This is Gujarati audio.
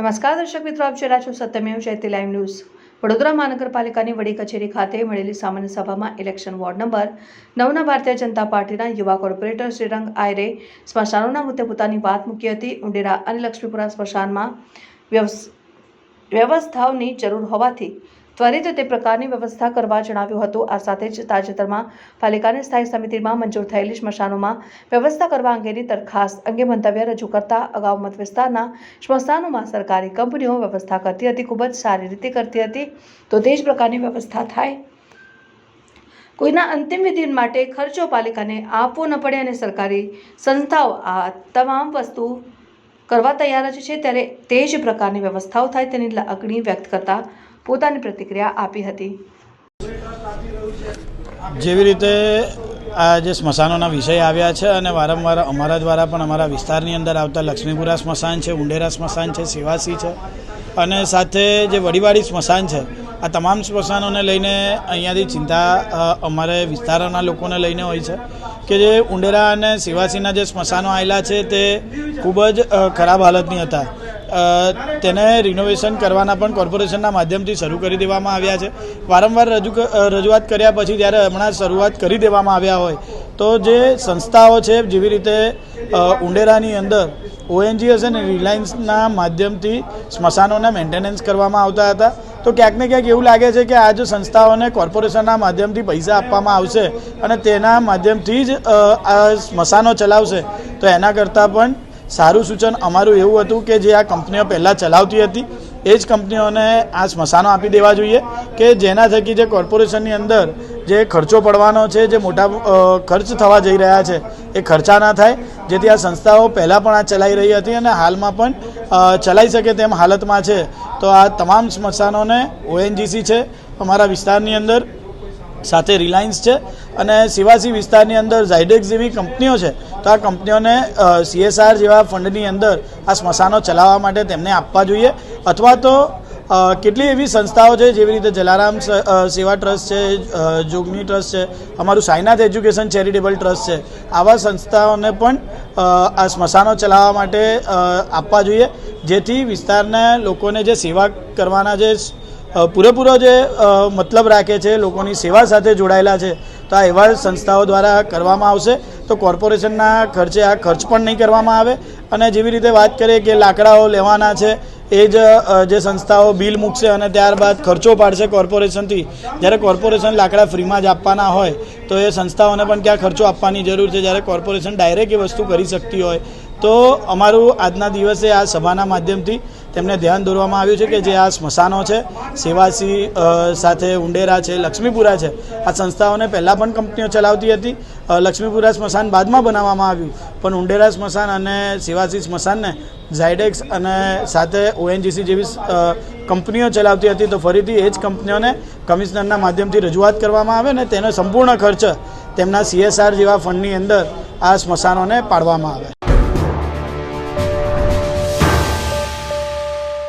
નમસ્કાર દર્શક મિત્રો, આપ જોઈ રહ્યા છો સત્યમેવ જયતે લાઈવ ન્યૂઝ વડોદરા મહાનગરપાલિકાની વડી કચેરી ખાતે મળેલી સામાન્ય સભામાં election ward number નવના Bharatiya Janata પાર્ટીના યુવા કોર્પોરેટર શ્રીરંગ આયરે સ્મશાનોના મુદ્દે પોતાની વાત મૂકી હતી. ઉંડેરા અને લક્ષ્મીપુરા સ્મશાનમાં વ્યવસ- વ્યવસ્થાઓની જરૂર હોવાથી ત્વરિત તે પ્રકારની વ્યવસ્થા કરવા જણાવ્યું હતું. આ સાથે જ તાજેતરમાં પાલિકાની સ્થાયી સમિતિમાં મંજૂર થયેલી સ્મશાનોમાં વ્યવસ્થા કરવા અંગેની દરખાસ્ત અંગે મંતવ્ય રજૂ કરતા અગાઉ મત વિસ્તારના સ્મશાનોમાં સરકારી કંપનીઓ વ્યવસ્થા કરતી હતી, ખૂબ જ સારી રીતે કરતી હતી. તો તે જ પ્રકારની વ્યવસ્થા થાય. કોઈના અંતિમ વિધિ માટે ખર્ચો પાલિકાને આપવો ન પડે અને સરકારી સંસ્થાઓ આ તમામ વસ્તુ કરવા તૈયાર જ છે, ત્યારે તે જ પ્રકારની વ્યવસ્થાઓ થાય તેની લાગણી વ્યક્ત કરતા પોતાની પ્રતિક્રિયા આપી હતી. જેવી રીતે આ જે સ્મશાનોના વિષય આવ્યા છે અને વારંવાર અમારા દ્વારા પણ અમારા વિસ્તારની અંદર આવતા લક્ષ્મીપુરા સ્મશાન છે, ઉંડેરા સ્મશાન છે સેવાસી છે અને સાથે જે વડીવાડી સ્મશાન છે, આ તમામ સ્મશાનોને લઈને અહીંયાથી ચિંતા અમારે વિસ્તારોના લોકોને લઈને હોય છે કે જે ઉંડેરા અને સેવાસીના જે સ્મશાનો આવેલા છે તે ખૂબ જ ખરાબ હાલતની હતા. તેને રિનોવેશન કરવાના પણ કોર્પોરેશનના માધ્યમથી શરૂ કરી દેવામાં આવ્યા છે. વારંવાર રજૂ રજૂઆત કર્યા પછી જ્યારે હમણાં શરૂઆત કરી દેવામાં આવ્યા હોય, તો જે સંસ્થાઓ છે, જેવી રીતે ઉંડેરાની અંદર ઓએનજીએસ અને રિલાયન્સના માધ્યમથી સ્મશાનોને મેન્ટેનન્સ કરવામાં આવતા હતા, તો ક્યાંક ને ક્યાંક એવું લાગે છે કે આ જો સંસ્થાઓને કોર્પોરેશનના માધ્યમથી પૈસા આપવામાં આવશે અને તેના માધ્યમથી જ આ સ્મશાનો ચલાવશે. તો એના કરતાં પણ સારું સૂચન અમારું એવું હતું કે જે આ કંપનીઓ પહેલાં ચલાવતી હતી, એ જ કંપનીઓને આ સ્મશાનો આપી દેવા જોઈએ કે જેના થકી જે કોર્પોરેશનની અંદર જે ખર્ચો પડવાનો છે, જે મોટા ખર્ચ થવા જઈ રહ્યા છે, એ ખર્ચા ના થાય. જેથી આ સંસ્થાઓ પહેલાં પણ આ ચલાવી રહી હતી અને હાલમાં પણ ચલાવી શકે તેમ હાલતમાં છે. તો આ તમામ સ્મશાનોને ઓએનજીસી છે અમારા વિસ્તારની અંદર. સાથે રિલાયન્સ છે અને સિવાસી વિસ્તારની અંદર ઝાયડેક્સ જેવી કંપનીઓ છે. તો આ કંપનીઓને સીએસઆર જેવા ફંડની અંદર આ સ્મશાનો ચલાવવા માટે તેમને આપવા જોઈએ. અથવા તો કેટલી એવી સંસ્થાઓ છે જેવી રીતે જલારામ સેવા ટ્રસ્ટ છે જોગની ટ્રસ્ટ છે, અમારું સાઈનાથ એજ્યુકેશન ચેરિટેબલ ટ્રસ્ટ છે. આવા સંસ્થાઓને પણ આ સ્મશાનો ચલાવવા માટે આપવા જોઈએ. જેથી વિસ્તારના લોકોને જે સેવા કરવાના જે પૂરેપૂરો જે મતલબ રાખે છે, લોકોની સેવા સાથે જોડાયેલા છે, તો આ એવા સંસ્થાઓ દ્વારા કરવામાં આવશે. તો કોર્પોરેશનના ખર્ચે આ ખર્ચ પણ નહીં કરવામાં આવે. અને જેવી રીતે વાત કરીએ કે લાકડાઓ લેવાના છે, એ જ જે સંસ્થાઓ બિલ મૂકશે અને ત્યારબાદ ખર્ચો પાડશે કોર્પોરેશનથી. જ્યારે કોર્પોરેશન લાકડા ફ્રીમાં જ આપવાના હોય, તો એ સંસ્થાઓને પણ ક્યાં ખર્ચો આપવાની જરૂર છે. જ્યારે કોર્પોરેશન ડાયરેક્ટ એ વસ્તુ કરી શકતી હોય તો અમારું આજના દિવસે આ સભાના માધ્યમથી તેમને ધ્યાન દોરવામાં આવ્યું છે કે જે આ સ્મશાનો છે, સેવાસી સાથે ઉંડેરા છે, લક્ષ્મીપુરા છે, આ સંસ્થાઓને પહેલાં પણ કંપનીઓ ચલાવતી હતી. લક્ષ્મીપુરા સ્મશાન બાદમાં બનાવવામાં આવ્યું. પણ ઉંડેરા સ્મશાન અને સેવાસી સ્મશાનને ઝાયડેક્સ અને સાથે ઓએનજીસી જેવી કંપનીઓ ચલાવતી હતી તો ફરીથી એ જ કંપનીઓને કમિશનરના માધ્યમથી રજૂઆત કરવામાં આવે ને તેનો સંપૂર્ણ ખર્ચ તેમના સીએસઆર જેવા ફંડની અંદર આ સ્મશાનોને પાડવામાં આવે.